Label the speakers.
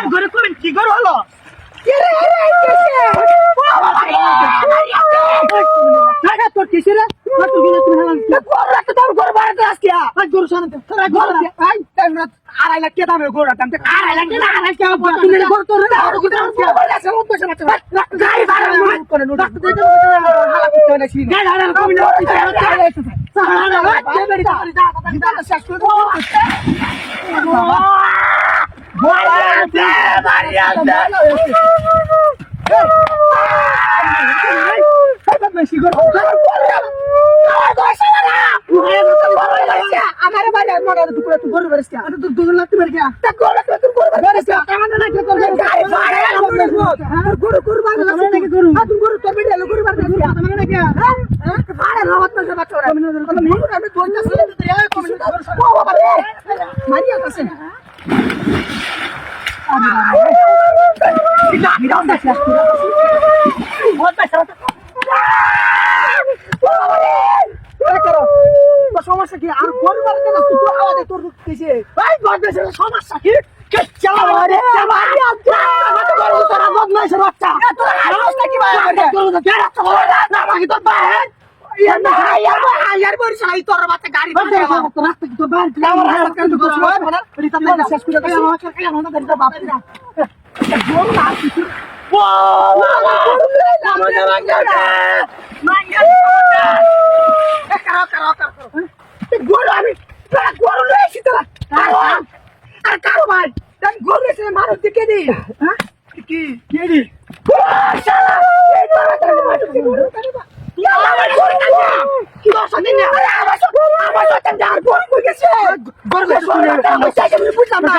Speaker 1: কি গাড়ি ঘরে করবেন কি করে হলো তোর কিসে রে তোর কিনা তুমি হালাল গরু শান্ত তোরা গরু আই আড়াই লাখ টাকা দামে গরু দাম আড়াই লাখ আড়াই টাকা তুমি গরু তোর করে শেষ করে আমার বাড়ি আর মোটা টুকরা তুই গরু বেরিস কা তুই দুজন লাগতে পারি কা তা গরু লাগতে তুই গরু বেরিস কা কামানে না কে করবে গাড়ি ভাড়া আর গরু গরু বার লাগছে নাকি গরু আর তুই গরু তোর বেড়ে গরু বার লাগছে কামানে না কে হ্যাঁ ভাড়া লাগাত না বাচ্চা কামানে না কত মিনিট আমি দোনটা ছিল তো এই কমিটি ও বাবা রে মারিয়া কাছে সমস্যা কি আর গরু বাড়িতে না তুই আওয়াজে তোর কিছু এই বদমাইশের সমস্যা কি কে চালা রে মারি আচ্ছা আমাকে গরু তোরা বদমাইশের বাচ্চা তোরা সমস্যা কি ভাই কেন না মাগি তোর ভাই ইয়ার বড় রাস্তা মানুষ দিকে দি কি কে? আমার আমার বুঝলাম না